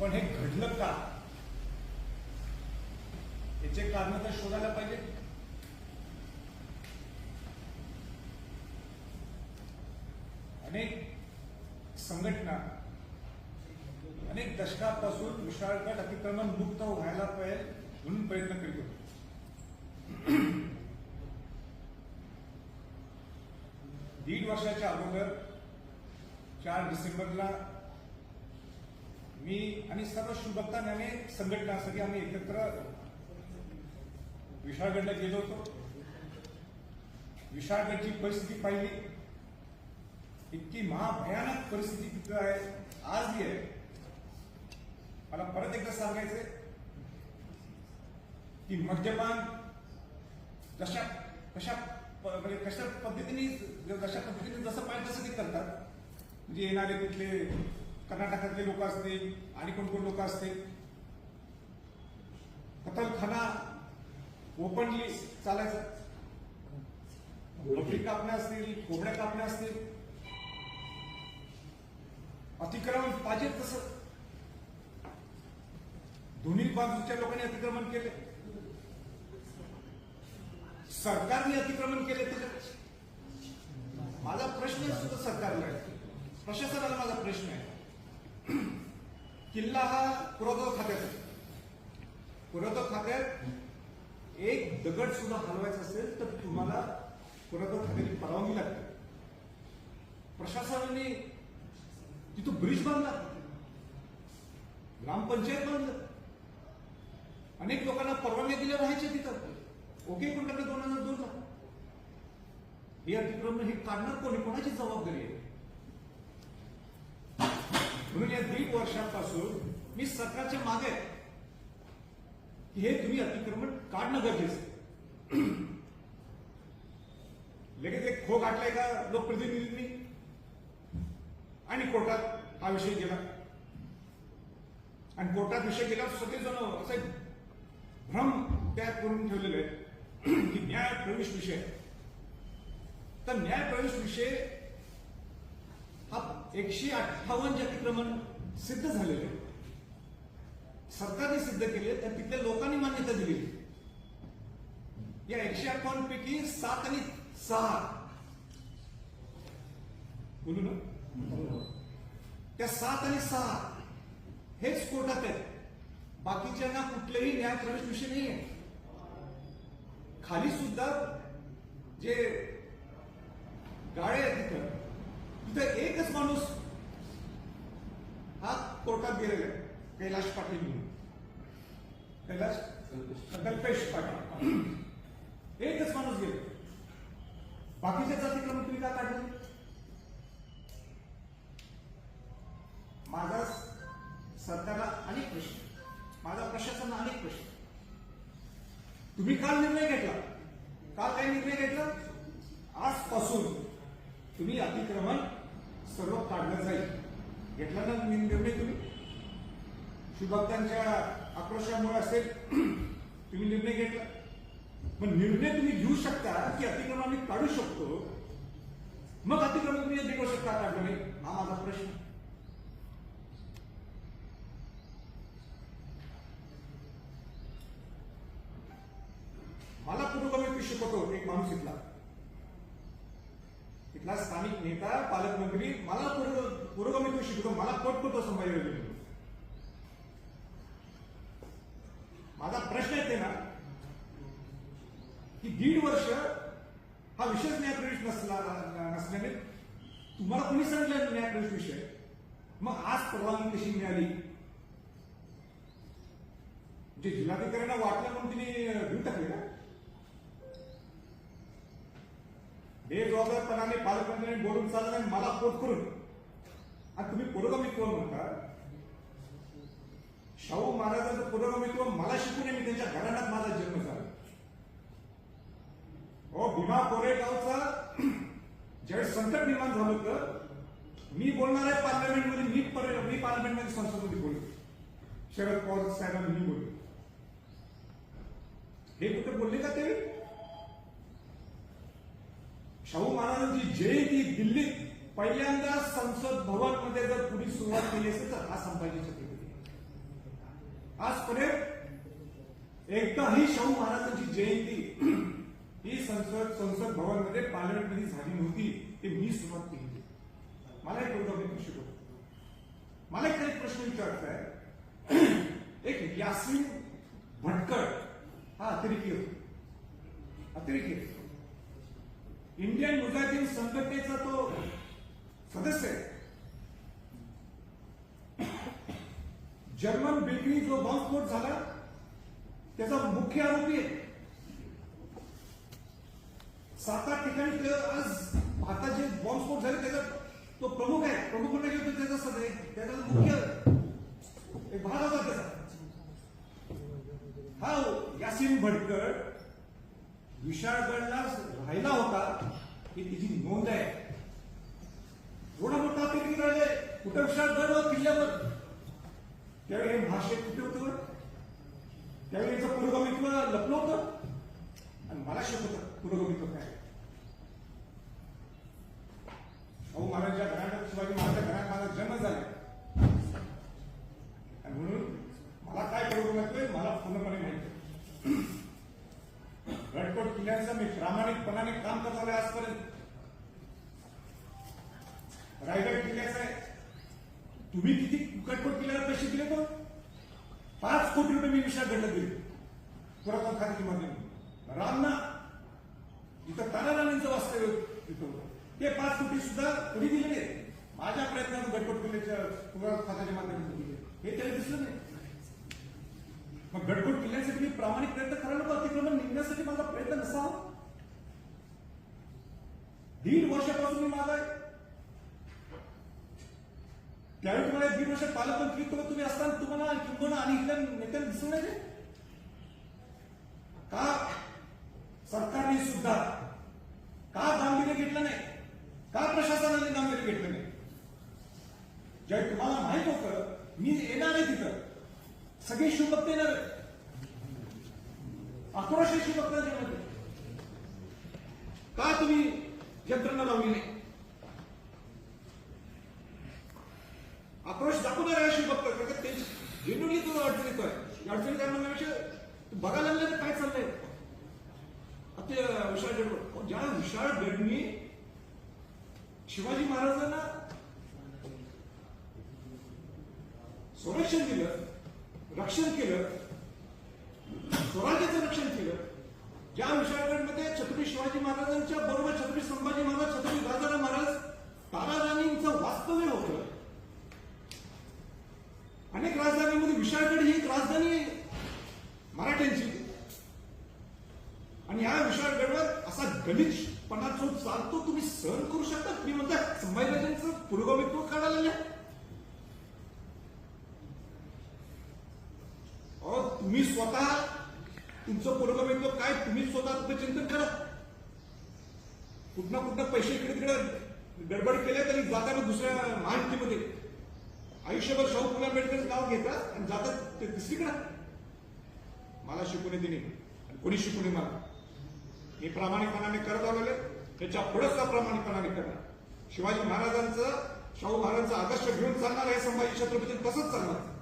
पण हे घडलं का? याचे कारण तर शोधायला पाहिजे. अनेक संघटना अनेक दशकापासून विशाळगड अतिक्रमण मुक्त व्हायला पाहिजे म्हणून प्रयत्न करीत होते. दीड वर्षाच्या अगोदर चार डिसेंबरला मी आणि सर्व शिवभक्तांनी ज्ञाने संघटना सगळी आम्ही एकत्र विशाळगडला गेलो होतो. विशाळगडची परिस्थिती पाहिली. इतकी महाभयानक परिस्थिती तिथं आहे. आज ही आहे. मला परत एकदा सांगायचंय की मद्यपान जशा कशा प- म्हणजे कशा पद्धतीने जशा पद्धतीने जसं पाहिजे तसं ते करतात. म्हणजे येणारे तिथले कर्नाटकातले लोक असतील आणि कोण कोण लोक असतील. कतलखाना ओपनली चालायचं. बकरी कापण्या असतील कोंबड्या कापण्या असतील. अतिक्रमण पाहिजे तसं. दोन्ही बाजूच्या लोकांनी अतिक्रमण केले. सरकारने अतिक्रमण केले त्याच्यात. माझा प्रश्न सुद्धा सरकारला प्रशासनाला माझा प्रश्न आहे. किल्ला हा पुरातत्व खात्यात पुरातत्व खात्यात एक दगड सुद्धा हलवायचा असेल तर तुम्हाला पुरातत्व खात्याची परवानगी लागते. प्रशासनाने तिथं ब्रिज बांधला. ग्रामपंचायत बांधलं. अनेक लोकांना परवानग्या दिल्या राहायच्या तिथं. ओके कोणत्याकडे दोन हजार दोन हे अतिक्रमण हे काढणार कोणी? कोणाची जबाबदारी आहे? म्हणून या दीड वर्षापासून मी सरकारच्या मागे की हे तुम्ही अतिक्रमण काढणं गरजेचं लगेच एक खो गाठलाय का लोकप्रतिनिधींनी? आणि कोर्टात हा विषय गेला. आणि कोर्टात विषय गेल्यावर सगळेजण असे भ्रम त्यात करून ठेवलेले आहे की न्याय प्रवेश विषय. तर न्याय प्रवेश विषय एकशे अठ्ठावन्न जे अतिक्रमण सिद्ध झालेले. सरकारने सिद्ध केले तर तिथल्या लोकांनी मान्यता दिली या एकशे अठ्ठावन्न पैकी सात आणि सहा. बोलू ना? त्या सात आणि सहा हेच कोर्टात आहेत. बाकीच्यांना कुठलेही न्याय प्रवेश विषय नाही आहे खाली सुद्धा जे गाळे आहेत तिथं इथं एकच माणूस हा कोर्टात गेलेला आहे कैलाश पाटील म्हणून. कैलाश कल्पेश पाटील. एकच माणूस गेले. बाकीच्या जातीक्रम तुम्ही का काढले? माझा सरकारला अनेक प्रश्न. माझा प्रशासनाला अनेक प्रश्न. तुम्ही काल निर्णय घेतला. काल काय निर्णय घेतला? आजपासून तुम्ही अतिक्रमण सर्व काढलं जाईल. घेतला ना निर्णय तुम्ही? शिवभक्तांच्या आक्रोशामुळे असेल. तुम्ही निर्णय घेतला. मग निर्णय तुम्ही घेऊ शकता की अतिक्रमण आम्ही काढू शकतो? मग अतिक्रमण तुम्ही निघू शकता का काढलं नाही? हा माझा प्रश्न. मला पुरोगामी शिकवतो एक माणूस इथला. ना स्थानिक नेता पालकमंत्री मला पूर्व- पुरोगामी शिकवतो मला पटपटो संभाजी माझा प्रश्न येते ना की दीड वर्ष हा विषयच न्यायप्रवेश नसला नसल्याने तुम्हाला कुणी सांगितलं न्यायप्रवेश विषय? मग आज परवानगी कशी मिळाली? म्हणजे जिल्हाधिकाऱ्यांना वाटलं म्हणून तिने घेऊन टाकले का? बेजबाबदारपणाने पालकमंत्र्यांनी बोलून चाललं नाही मला पोट करून आणि तुम्ही पुरोगमित्व म्हणता? शाहू महाराजांचं पुरोगमित्व मला शिकून मी त्यांच्या घराण्यात माझा जन्म झाला. हो भीमा कोरेगावचा ज्यावेळेस संकट निर्माण झालं होतं मी बोलणार आहे पार्लमेंटमध्ये मी मी पार्लमेंटमध्ये संसदेमध्ये बोलतो शरद पवार साहेबांनी मी बोलतो हे कुठे बोलले का ते? शाहू महाराजांची जयंती दिल्लीत पहिल्यांदा संसद भवनमध्ये जर कुणी सुरुवात केली असेल तर हा संभाजी छत्रपती. आजपर्यंत एकदाही शाहू महाराजांची जयंती ही संसद संसद भवनमध्ये पार्लमेंट झाली नव्हती ते मी सुरुवात केली. होती. मला एक उदाहरण शिकवतो मला एक प्रश्न विचारताय आहे. एक यासिन भटकळ हा अतिरेकी होता. अतिरेकी इंडियन मुजाहिदीन संघटनेचा तो सदस्य आहे. जर्मन बेकरी जो बॉम्बस्फोट झाला त्याचा मुख्य आरोपी आहे. सात आठ ठिकाणी आज आता जे बॉम्बस्फोट झाले त्याचा तो प्रमुख आहे. प्रमुख म्हणजे त्याचा सदस्य त्याचा मुख्य एक भाग होता त्याचा हा यासिन भटकळ विशाळगडला राहिला होता. ही तिची नोंद आहे. एवढा मोठा अतिरेकी राहिले कुठं विशाळगड किल्ल्यावर. त्यावेळी हे भाषे कुठे होतं? त्यावेळी याचं लपलं होतं आणि मला शिकवतं पुरोगमित्व काय शाहू महाराजच्या घराण्यात शिवाजी महाराजच्या घरात माझा जन्म झाला आणि म्हणून मला काय पुरोगमित्व आहे मला पूर्णपणे माहिती आहे. गडकोट मी प्रामाणिकपणाने काम करत आलोय आजपर्यंत. रायगड किल्ल्याचं आहे. तुम्ही किती गडकोट किल्ल्याला पैसे दिले तो? पाच कोटी रुपये मी घडलं दिले. पुरातन खात्याच्या माध्यम रामना इथं ताराराणींचं वास्तव्य तिथं ते पाच कोटी सुद्धा कोणी दिले नाही. माझ्या प्रयत्नातून गडकोट किल्ल्याच्या पुरातन खात्याच्या माध्यमातून दिले. हे त्याला दिसलं नाही. मग गडकोट किल्ल्यासाठी मी प्रामाणिक प्रयत्न करायला पण अतिक्रमण निघण्यासाठी माझा प्रयत्न नसावा? दीड वर्षापासून मी मागाय त्यावेळी तुम्हाला दीड वर्ष पालकमंत्री तुम्ही तुम्ही असताना तुम्हाला किंबहुना आणि इथल्या नेत्यांना दिसून नाही का सरकारने सुद्धा का गांभीर्य घेतलं नाही? का प्रशासनाने गांभीर्य घेतलं नाही? ज्या तुम्हाला माहीत होतं मी येणार आहे तिथं. सगळे शिवभक्त येणार अकराशे शिवभक्त का तुम्ही यंत्रणा लावली नाही आक्रोश दाखवणार आहे शिवभक्त कारण का ते जेन्युनली तो. अडचण येतोय अडचणी कारण तू बघायला लागलं तर काय चाललंय? आता विशाळगड ज्या विशाळगडनी शिवाजी महाराजांना संरक्षण दिलं रक्षण केलं स्वराज्याचं रक्षण केलं या विशाळगडमध्ये छत्रपती शिवाजी महाराजांच्या बरोबर छत्रपती संभाजी महाराज छत्रपती राजाराम महाराज ताराराणींचं वास्तव्य होतं. अनेक राजधानीमध्ये विशाळगड ही एक राजधानी आहे मराठ्यांची. आणि या विशाळगडवर असा गलिच्छपणा जो चालतो तुम्ही सहन करू शकता. तुम्ही म्हणता संभाजीराजांचं पुरोगामित्व काढायला नाही अहो, तुम्ही स्वतः तुमचं पुरोगमित्व काय? तुम्ही स्वतः चिंतन करा. कुठना कुठना पैसे इकडे तिकडे गडबड केले तरी जाताना दुसऱ्या महायुतीमध्ये आयुष्यभर शाहू फुले आंबेडकर नाव घेतात आणि जातात ते दुसरीकडे. मला शिकवणे दिली आणि कोणी शिकवणे मला. मी प्रामाणिकपणाने करत आलेले त्याच्या पुढे प्रामाणिकपणाने करणार. शिवाजी महाराजांचं शाहू महाराजांचा आदर्श घेऊन चालणार आहे संभाजी छत्रपती तसंच चालणार.